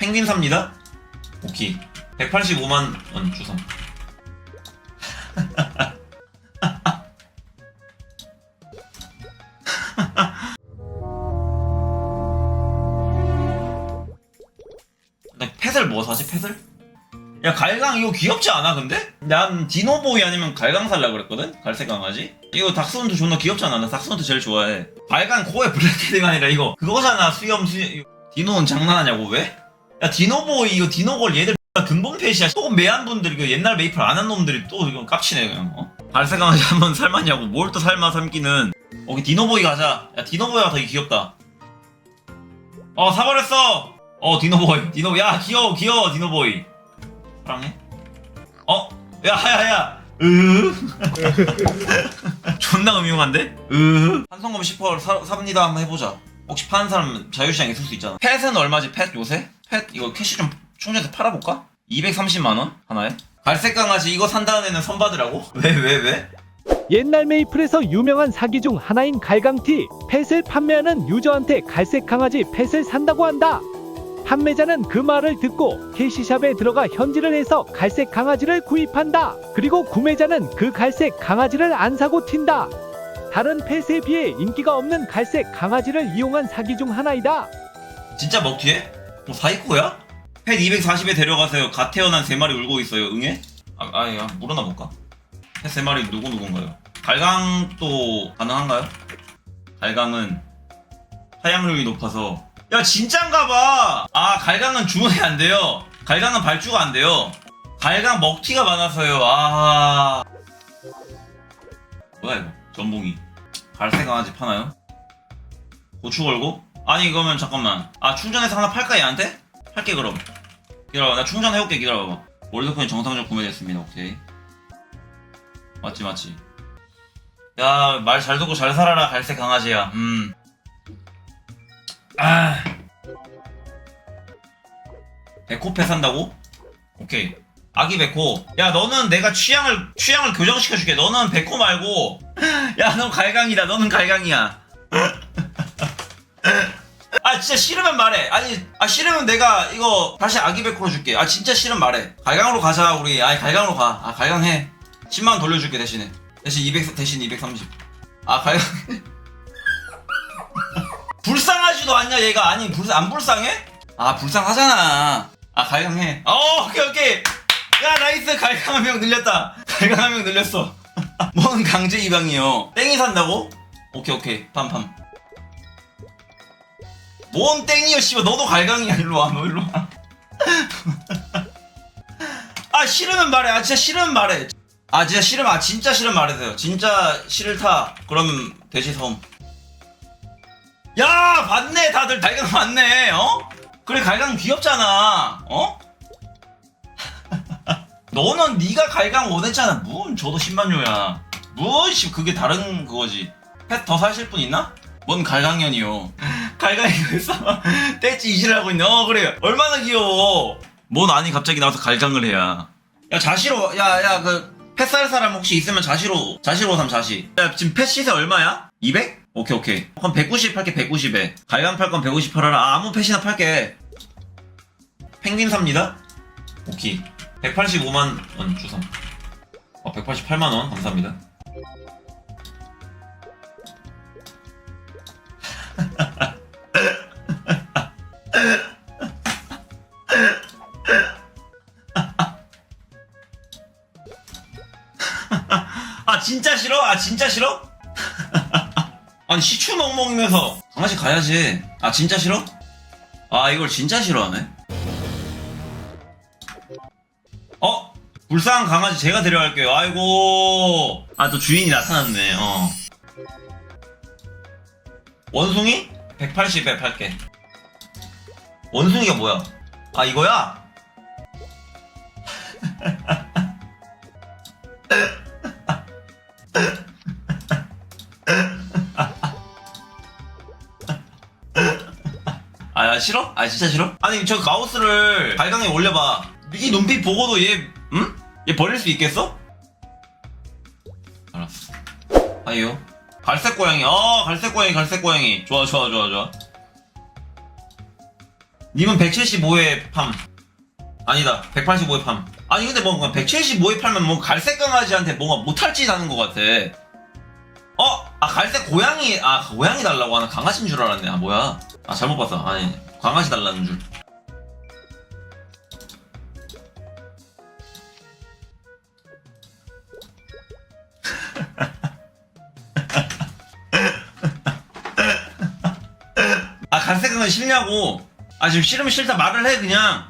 펭귄 삽니다. 오케이. 185만 원 주성. 펫을 뭐 사지 펫을? 야 갈강 이거 귀엽지 않아 근데? 난 디노보이 아니면 갈강 살라 그랬거든? 갈색 강아지? 이거 닥스훈트 존나 귀엽지 않아? 나 닥스훈트 제일 좋아해 갈강 코에 블랙헤드가 아니라 이거 그거잖아 수염 수염 디노는 장난하냐고 왜? 야 디노보이 이거 디노걸 얘들 근본 펫이야. 또 매한 분들 이거 옛날 메이플 안 한 놈들이 또 이거 깝치네 그냥 어? 갈색 강아지 한번 삶았냐고. 뭘또 삶아 삶기는. 오케이 디노보이 가자. 야 디노보이가 되게 귀엽다. 어 사버렸어! 어 디노보이. 디노 야 귀여워 귀여워 디노보이. 사랑해. 어? 야야야. 으 존나 음흉한데? 으 한성검 10% 사, 삽니다. 한번 해보자. 혹시 파는 사람 자유시장 있을 수 있잖아. 펫은 얼마지? 펫 요새 펫 이거 캐시 좀 충전해서 팔아볼까 230만원 하나에 갈색 강아지 이거 산다는 애는 선받으라고 왜 왜 왜? 옛날 메이플에서 유명한 사기 중 하나인 갈강티 펫을 판매하는 유저한테 갈색 강아지 펫을 산다고 한다. 판매자는 그 말을 듣고 캐시샵에 들어가 현질을 해서 갈색 강아지를 구입한다. 그리고 구매자는 그 갈색 강아지를 안 사고 튄다. 다른 펫에 비해 인기가 없는 갈색 강아지를 이용한 사기 중 하나이다. 진짜 먹튀해? 뭐 사이코야? 펫 240에 데려가세요. 갓 태어난 3마리 울고 있어요. 응애? 아, 아야 물어나 볼까? 펫 3마리 누구 누군가요? 갈강도 가능한가요? 갈강은 사양률이 높아서 야 진짠가봐! 아 갈강은 주문이 안 돼요. 갈강은 발주가 안 돼요. 갈강 먹튀가 많아서요. 아 뭐야 이거 전봉이 갈색 강아지 파나요? 고추 걸고? 아니 그러면 잠깐만. 아 충전해서 하나 팔까 얘한테? 팔게 그럼. 기다려봐. 나 충전해올게 기다려봐. 월드코인 정상적으로 구매됐습니다 오케이. 맞지 맞지. 야 말 잘 듣고 잘 살아라 갈색 강아지야. 음. 아. 백호패 산다고? 오케이. 아기 백호 야 너는 내가 취향을 취향을 교정시켜줄게. 너는 백호 말고. 야너 갈강이다. 너는 갈강이야 아 진짜 싫으면 말해. 아니 아 싫으면 내가 이거 다시 아기 백호로 줄게. 아 진짜 싫으면 말해. 갈강으로 가자 우리. 아 갈강으로 가 아 갈강 해. 10만 원 돌려줄게 대신에. 대신 200 대신 230 아 갈강 불쌍하지도 않냐 얘가? 아니 불쌍 안 불쌍해? 아 불쌍하잖아. 아 갈강 해 어 오케이 오케이. 야 나이스. 갈강 한 명 늘렸다. 갈강 한 명 늘렸어. 뭔 강제 이방이요? 땡이 산다고? 오케이 오케이. 팜팜 뭔 땡이여 씨발 너도 갈강이야 일로 와 너 일로 와 아 싫으면 말해 아 진짜 싫으면 말해 아 진짜 싫으면 아 진짜 싫으면 말해세요 진짜 싫다 그럼 대시 섬 야, 봤네, 다들 갈강 봤네, 어? 그래, 갈강 귀엽잖아, 어? 너는 네가 갈강 원했잖아. 뭔 저도 10만요야. 뭔 씨, 그게 다른 그거지. 펫 더 사실 분 있나? 뭔 갈강년이요. 갈강이 그랬어. 떼찌 이질하고 있네. 어, 그래. 얼마나 귀여워. 뭔 아니 갑자기 나와서 갈강을 해야. 야, 자시로, 야, 야, 그, 펫살 사람 혹시 있으면 자시로, 자시로 삼 자시. 야, 지금 펫 시세 얼마야? 200? 오케이, 오케이. 그럼 190 팔게, 190에. 갈강 팔 건 150 팔아라. 아, 아무 펫이나 팔게. 펭귄 삽니다. 오케이. 185만 원 주성. 어, 188만 원 감사합니다. 진짜 싫어? 아 진짜 싫어? 아니 시추 너무 먹으면서 강아지 가야지. 아 진짜 싫어? 아 이걸 진짜 싫어하네. 어? 불쌍한 강아지 제가 데려갈게요. 아이고. 아, 또 주인이 나타났네. 어. 원숭이? 180에 팔게. 원숭이가 뭐야? 아, 이거야? 싫어? 아, 진짜 싫어? 아니, 저 가우스를 발강에 올려봐. 이 눈빛 보고도 얘, 응? 얘 버릴 수 있겠어? 알았어. 아이요. 갈색 고양이. 어, 갈색 고양이, 갈색 고양이. 좋아, 좋아, 좋아, 좋아. 님은 175에 팜. 아니다. 185에 팜. 아니 근데 뭔가 175에 팔면 뭐 갈색 강아지한테 뭔가 못할 짓 하는 것 같아. 어? 아 갈색 고양이 아 고양이 달라고 하는 강아지인 줄 알았네. 아 뭐야? 아 잘못 봤어. 아니 강아지 달라는 줄. 아 갈색 강아지 싫냐고. 아 지금 싫으면 싫다 말을 해 그냥.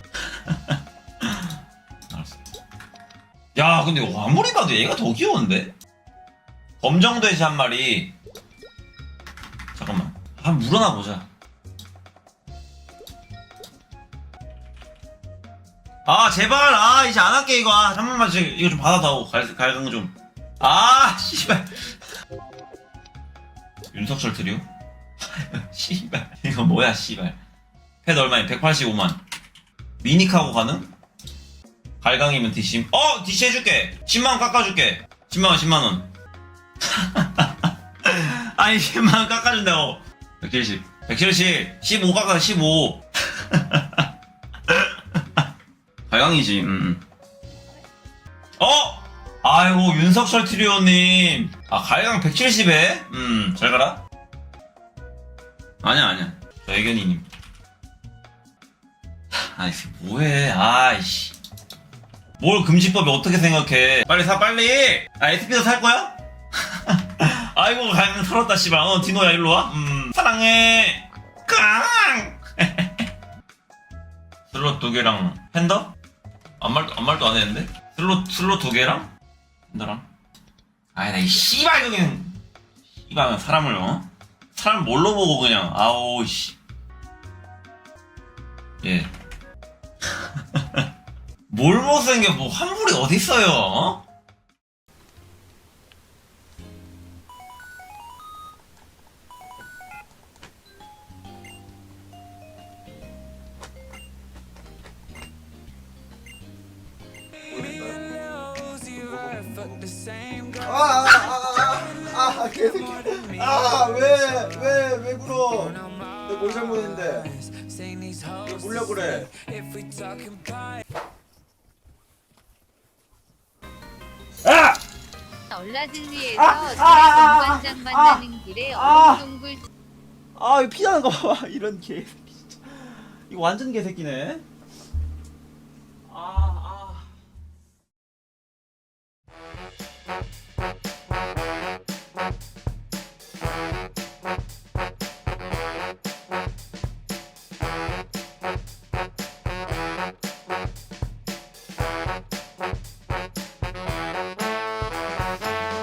야 근데 아무리 봐도 얘가 더 귀여운데? 검정돼지 한 마리 잠깐만 한 물어나 보자 아 제발. 아 이제 안 할게 이거. 아, 한 번만 지금 이거 좀 받아다오. 갈, 갈강 좀아 씨발. 윤석철 트리오? 씨발. 이거 뭐야 씨발. 패드 얼마야 185만. 미니카고 가능? 갈강이면 디심. 어 디시 해줄게. 10만원 깎아줄게. 10만원 10만원. 아니 10만원 깎아준다고. 170 170 15 깎아 15 갈강이지 음. 어? 아이고 윤석철 트리오님. 아 갈강 170에? 음 잘 가라. 아니야 아니야. 저 애견이님. 아이 뭐해. 아이씨. 뭘 금지법이 어떻게 생각해? 빨리 사 빨리! 아 SP도 살 거야? 아이고 갈강 털었다 씨발. 어 디노야 일로 와. 음 사랑해. 깡! 슬롯 두 개랑 팬더? 아무 말도 아무 말도 안 했는데? 슬롯 슬롯 두 개랑? 팬더랑? 아이 나이 씨발 그냥. 씨발 사람을 어? 사람 뭘로 보고 그냥 아우 씨. 예. 뭘 못생겨 뭐 환불이 어딨어요 어? 아아아아 개새끼 아왜왜 왜 굴어 내뭘 잘못했는데 왜 물려 그래 아! 얼라들리에서 아, 아, 아, 동반장 아, 만나는 길에 아. 어동굴 아, 이거 피나는 거 봐봐. 이런 개새끼 진짜. 이거 완전 개새끼네. 아, 아.